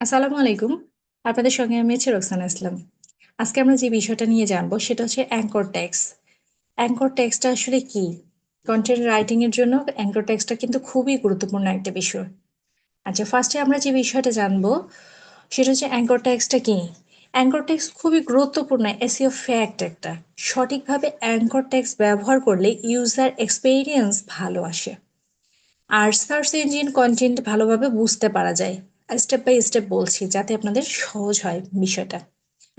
আসসালামু আলাইকুম। আপনাদের সঙ্গে আমি হচ্ছে রোকসানা ইসলাম আজকে আমরা যে বিষয়টা নিয়ে জানব সেটা হচ্ছে অ্যাঙ্কর ট্যাক্স। অ্যাঙ্কর ট্যাক্সটা আসলে কি? কন্টেন্ট রাইটিং এর জন্য অ্যাঙ্কর ট্যাক্সটা কিন্তু খুবই গুরুত্বপূর্ণ একটা বিষয়। আচ্ছা ফার্স্টে আমরা যে বিষয়টা জানব সেটা হচ্ছে অ্যাঙ্কর ট্যাক্সটা কি? অ্যাঙ্কর ট্যাক্স খুবই গুরুত্বপূর্ণ এসিও ফ্যাক্ট একটা। সঠিকভাবে অ্যাঙ্কর ট্যাক্স ব্যবহার করলে ইউজার এক্সপেরিয়েন্স ভালো আসে। আর সার্চ ইঞ্জিন কন্টেন্ট ভালোভাবে বুঝতে পারা যায়। স্টেপ বাই স্টেপ বলছি যাতে আপনাদের সহজ হয় বিষয়টা।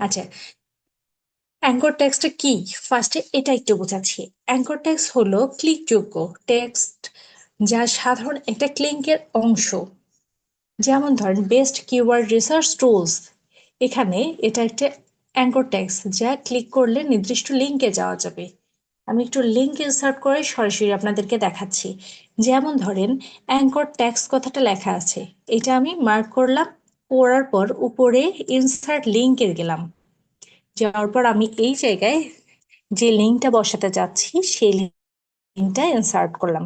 আচ্ছা অ্যাঙ্কর ট্যাক্সটা কি? ফার্স্টে এটা একটু বোঝাচ্ছি। অ্যাঙ্কর ট্যাক্স হলো ক্লিকযোগ্য টেক্সট যা সাধারণ একটা ক্লিঙ্কের অংশ। যেমন ধরেন বেস্ট কিওয়ার্ড রিসার্চ টুলস এখানে এটা একটা অ্যাঙ্কর ট্যাক্স যা ক্লিক করলে নির্দিষ্ট লিঙ্কে যাওয়া যাবে। আমি একটু লিঙ্ক ইনসার্ট করে সরাসরি আপনাদেরকে দেখাচ্ছি। যেমন ধরেন অ্যাঙ্কর ট্যাক্স কথাটা লেখা আছে। এটা আমি মার্ক করলাম পড়ার পর উপরে ইনসার্ট লিঙ্কে গেলাম। যাওয়ার পর আমি এই জায়গায় যে লিঙ্কটা বসাতে যাচ্ছি, সেই লিঙ্কটা ইনসার্ট করলাম।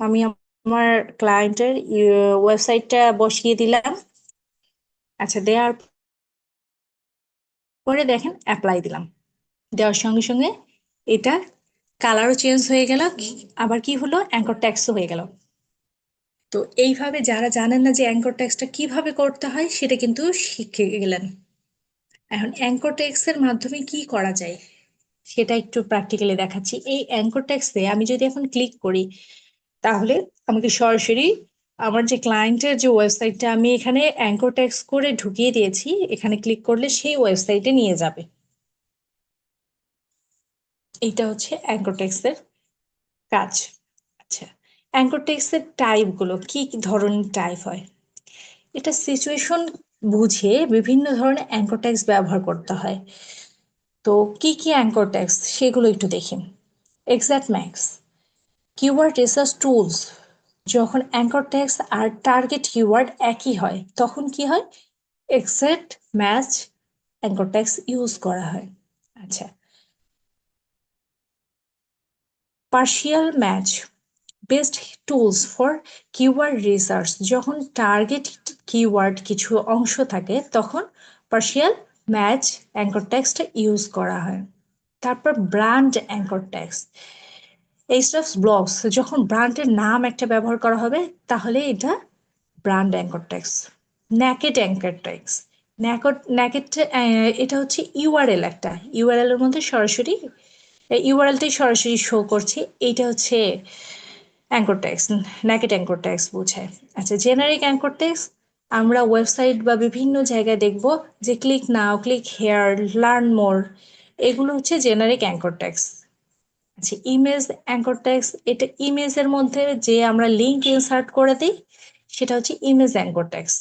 আমি আমার ক্লায়েন্টের ওয়েবসাইটটা বসিয়ে দিলাম। আচ্ছা দেওয়ার পরে দেখেন অ্যাপ্লাই দিলাম। দেওয়ার সঙ্গে সঙ্গে এটা কালারও চেঞ্জ হয়ে গেল আবার কি হলো? অ্যাঙ্কর ট্যাক্সও হয়ে গেল। তো এইভাবে যারা জানেন না যে অ্যাঙ্কর ট্যাক্সটা কীভাবে করতে হয়, সেটা কিন্তু শিখে গেলেন। এখন অ্যাঙ্কর ট্যাক্সের মাধ্যমে কি করা যায়, সেটা একটু প্র্যাকটিক্যালি দেখাচ্ছি। এই অ্যাঙ্কর ট্যাক্সে আমি যদি এখন ক্লিক করি, তাহলে আমাকে সরাসরি আমার যে ক্লায়েন্টের যে ওয়েবসাইটটা আমি এখানে অ্যাঙ্কর ট্যাক্স করে ঢুকিয়ে দিয়েছি, এখানে ক্লিক করলে সেই ওয়েবসাইটে নিয়ে যাবে। এইটা হচ্ছে অ্যাঙ্কোটেক্সের কাজ। আচ্ছা অ্যাঙ্কোটেক্সের টাইপগুলো কি ধরনের টাইপ হয়? এটা সিচুয়েশন বুঝে বিভিন্ন ধরনের অ্যাঙ্কর ট্যাক্স ব্যবহার করতে হয়। তো কি কি অ্যাঙ্কর ট্যাক্স সেগুলো একটু দেখি। Exact match keyword research tools যখন অ্যাঙ্কর ট্যাক্স আর টার্গেট কিওয়ার্ড একই হয়, তখন কি হয়? Exact match anchor text use করা হয়। আচ্ছা partial match best tools for keyword research যখন টার্গেট কিওয়ার্ড কিছু অংশ থাকে, তখন পার্শিয়াল ম্যাচ অ্যাঙ্কর ট্যাক্সটা ইউজ করা হয়। তারপর ব্র্যান্ড অ্যাঙ্কর ট্যাক্স এইসব ব্লগস যখন ব্র্যান্ডের নাম একটা ব্যবহার করা হবে, তাহলে এটা brand anchor text naked anchor text naked naked এটা হচ্ছে ইউআরএল একটা। ইউআরএল এর মধ্যে সরাসরি ইউআরএলটাই সরাসরি শো করছে। এইটা হচ্ছে anchor text naked anchor text বোঝায়। আচ্ছা জেনারিক অ্যাঙ্কর ট্যাক্স আমরা ওয়েবসাইট বা বিভিন্ন জায়গায় দেখব যে click now click here learn more এগুলো হচ্ছে জেনারিক অ্যাঙ্কর ট্যাক্স আচ্ছা ইমেজ অ্যাঙ্কর ট্যাক্স এটা ইমেজের মধ্যে যে আমরা লিঙ্ক ইনসার্ট করে দিই, সেটা হচ্ছে ইমেজ অ্যাঙ্কর ট্যাক্স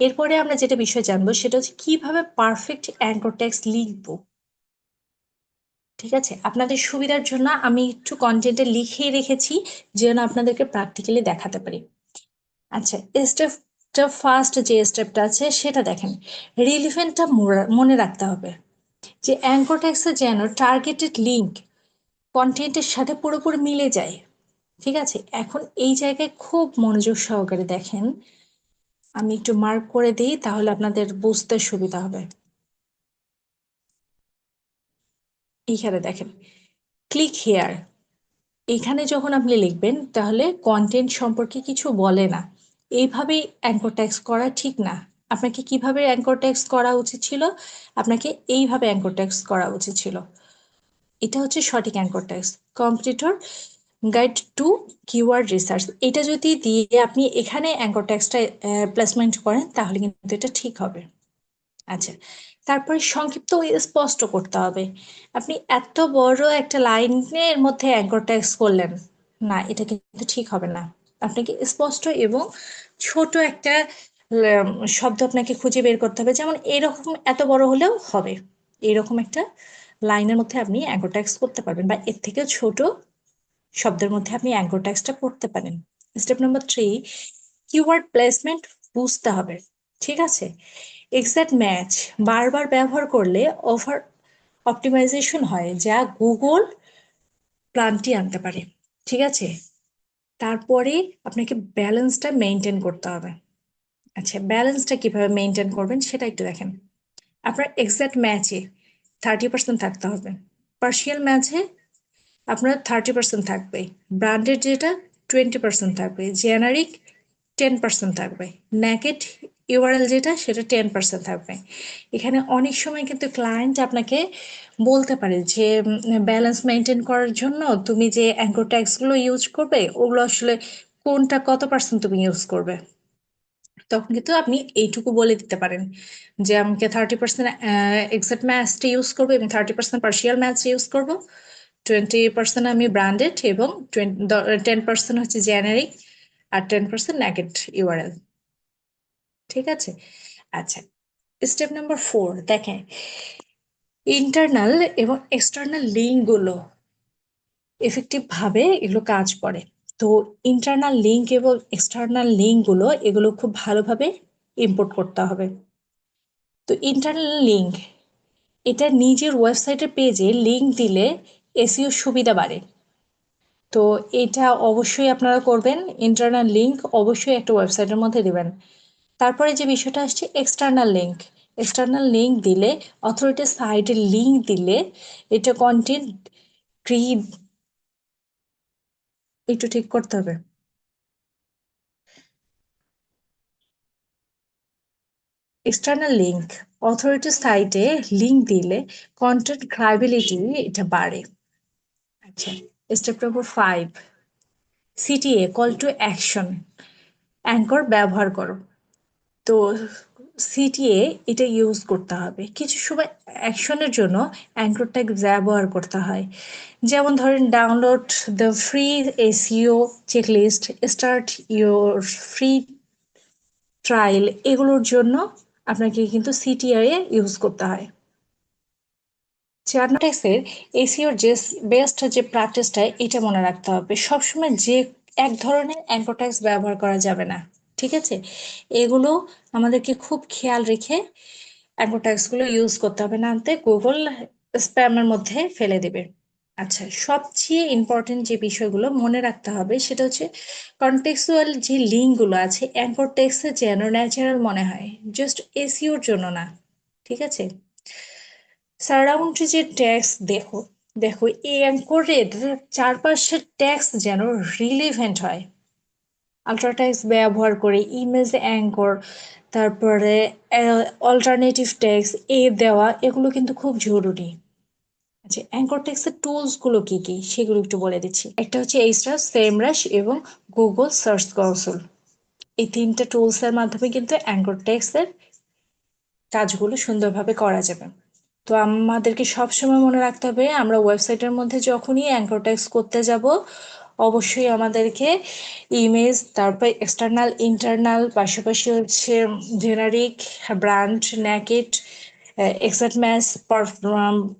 এরপরে আমরা যেটা বিষয় জানব, সেটা হচ্ছে কীভাবে পারফেক্ট অ্যাঙ্কর ট্যাক্স লিখব? ঠিক আছে? আপনাদের সুবিধার জন্য আমি একটু কন্টেন্টে লিখে রেখেছি, যেন আপনাদেরকে প্র্যাকটিক্যালি দেখাতে পারি। আচ্ছা স্টেপটা ফার্স্ট যে স্টেপটা আছে, সেটা দেখেন। রিলিভেন্টটা মনে রাখতে হবে যে অ্যাঙ্কর ট্যাক্সে যেন টার্গেটেড লিঙ্ক কন্টেন্টের সাথে পুরোপুরি মিলে যায়। ঠিক আছে? এখন এই জায়গায় খুব মনোযোগ সহকারে দেখেন। আমি একটু মার্ক করে দিই, তাহলে আপনাদের বুঝতে সুবিধা হবে। এইখানে দেখেন ক্লিক হেয়ার এখানে যখন আপনি লিখবেন, তাহলে কন্টেন্ট সম্পর্কে কিছু বলে না। এইভাবে অ্যাঙ্কর ট্যাক্স করা ঠিক না। আপনাকে কীভাবে অ্যাঙ্কর ট্যাক্স করা উচিত ছিল? আপনাকে এইভাবে অ্যাঙ্কর ট্যাক্স করা উচিত ছিল। এটা হচ্ছে সঠিক anchor text competitor guide to keyword research এটা যদি দিয়ে আপনি এখানে অ্যাঙ্কর ট্যাক্সটা প্লেসমেন্ট করেন, তাহলে কিন্তু এটা ঠিক হবে। আচ্ছা তারপরে সংক্ষিপ্ত স্পষ্ট করতে হবে। আপনি এত বড় একটা লাইনের মধ্যে অ্যাঙ্কর ট্যাক্স করলেন, না, এটা কিন্তু ঠিক হবে না। আপনাকে স্পষ্ট এবং ছোট একটা শব্দ আপনাকে খুঁজে বের করতে হবে, যেমন এরকম এত বড় হলেও হবে। এরকম একটা লাইনের মধ্যে আপনি অ্যাঙ্কর ট্যাক্স করতে পারবেন বা এর থেকে ছোট শব্দের মধ্যে আপনি অ্যাঙ্কর ট্যাক্সটা করতে পারেন। Step number three keyword placement বুঝতে হবে। ঠিক আছে? এক্সাক্ট ম্যাচ বারবার ব্যবহার করলে ওভার অপটিমাইজেশন হয়, যা গুগল প্লান্টি আনতে পারে। ঠিক আছে? তারপরে আপনাকে ব্যালেন্সটা মেনটেন করতে হবে। আচ্ছা ব্যালেন্সটা কীভাবে মেনটেন করবেন সেটা একটু দেখেন। আপনার এক্সাক্ট ম্যাচে থার্টি পার্সেন্ট থাকতে হবে। পার্সিয়াল ম্যাচে আপনার থার্টি পার্সেন্ট থাকবে। ব্র্যান্ডেড যেটা টোয়েন্টি পার্সেন্ট থাকবে। জেনারিক টেন পার্সেন্ট থাকবে। ন্যাকেট ইউআরএল যেটা, সেটা টেন পার্সেন্ট থাকবে। এখানে অনেক সময় কিন্তু ক্লায়েন্ট আপনাকে বলতে পারে যে ব্যালেন্স মেনটেন করার জন্য তুমি যে অ্যাঙ্কর ট্যাক্সগুলো ইউজ করবে, ওগুলো আসলে কোনটা কত পার্সেন্ট তুমি ইউজ করবে? তখন কিন্তু আপনি এইটুকু বলে দিতে পারেন যে, আমাকে থার্টি পার্সেন্ট এক্সাক্ট ম্যাথসটা ইউজ করব এবং thirty percent partial match use করব। টোয়েন্টি পার্সেন্ট আমি ব্র্যান্ডেড এবং টেন পার্সেন্ট হচ্ছে জেনারিক আর টেন পার্সেন্ট ন্যাকেট ইউআরএল ঠিক আছে? আচ্ছা স্টেপ নাম্বার ফোর দেখেন ইন্টারনাল এবং এক্সটার্নাল লিঙ্কগুলো এফেক্টিভ ভাবে এগুলো কাজ করে। তো ইন্টারনাল লিঙ্ক এবং এক্সটার্নাল লিঙ্কগুলো এগুলো খুব ভালোভাবে ইম্পোর্ট করতে হবে। তো ইন্টারনাল লিঙ্ক এটা নিজের ওয়েবসাইটের পেজে লিঙ্ক দিলে এসিও সুবিধা বাড়ে। তো এটা অবশ্যই আপনারা করবেন ইন্টারনাল লিঙ্ক অবশ্যই একটা ওয়েবসাইটের মধ্যে দিবেন। তারপরে যে বিষয়টা আসছে এক্সটার্নাল লিঙ্ক এক্সটার্নাল লিঙ্ক দিলে অথরিটি সাইটের লিঙ্ক দিলে, এটা কন্টেন্ট ক্রি একটু ঠিক করতে হবে। এক্সটার্নাল লিঙ্ক অথরিটি সাইটে লিঙ্ক দিলে কন্টেন্ট ক্রাইবিলিটি এটা বাড়ে। আচ্ছা step number five CTA call to action anchor ব্যবহার করো। তো সিটিএ এটা ইউজ করতে হবে। কিছু সময় অ্যাকশনের জন্য অ্যাঙ্কর ট্যাগ ব্যবহার করতে হয়। যেমন ধরেন download the free SEO checklist start your free trial এগুলোর জন্য আপনাকে কিন্তু সিটিআই ইউজ করতে হয়। চার্নাটেক্সের এসিওর যে বেস্ট যে প্র্যাকটিসটা এটা মনে রাখতে হবে। সবসময় যে এক ধরনের অ্যাঙ্কোট্যাক্স ব্যবহার করা যাবে না। ঠিক আছে? এগুলো আমাদেরকে খুব খেয়াল রেখে অ্যাঙ্কোট্যাক্সগুলো ইউজ করতে হবে নাতে গুগল স্প্যামের মধ্যে ফেলে দেবে। আচ্ছা সবচেয়ে ইম্পর্টেন্ট যে বিষয়গুলো মনে রাখতে হবে সেটা হচ্ছে কনটেক্সুয়াল যে লিঙ্কগুলো আছে অ্যাঙ্কর টেক্সে যেন ন্যাচারাল মনে হয় জাস্ট এসিওর জন্য না, ঠিক আছে? সারাউন্ড যে ট্যাক্স দেখো দেখো এই অ্যাঙ্করের চারপাশের ট্যাক্স যেন রিলিভেন্ট হয়। আলট্রাট্যাক্স ব্যবহার করে ইমেজ অ্যাঙ্কর তারপরে অল্টারনেটিভ ট্যাক্স এ দেওয়া, এগুলো কিন্তু খুব জরুরি। আচ্ছা অ্যাঙ্কর টেক্সের টুলসগুলো কী কী? সেগুলো একটু বলে দিচ্ছি। একটা হচ্ছে এইচটা সেমরাশ এবং গুগল সার্চ কনসোল এই তিনটা টুলসের মাধ্যমে কিন্তু অ্যাঙ্কর টেক্সের কাজগুলো সুন্দরভাবে করা যাবে। তো আমাদেরকে সবসময় মনে রাখতে হবে, আমরা ওয়েবসাইটের মধ্যে যখনই অ্যাঙ্কর টেক্স করতে যাব অবশ্যই আমাদেরকে ইমেজ, তারপর এক্সটার্নাল ইন্টারনাল পাশাপাশি হচ্ছে generic brand naked exact match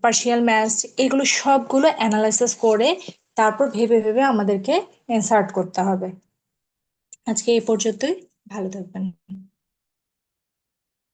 partial match এগুলো সবগুলো অ্যানালাইসিস করে তারপর ভেবে ভেবে আমাদেরকে ইনসার্ট করতে হবে। আজকে এই পর্যন্তই, ভালো থাকবেন।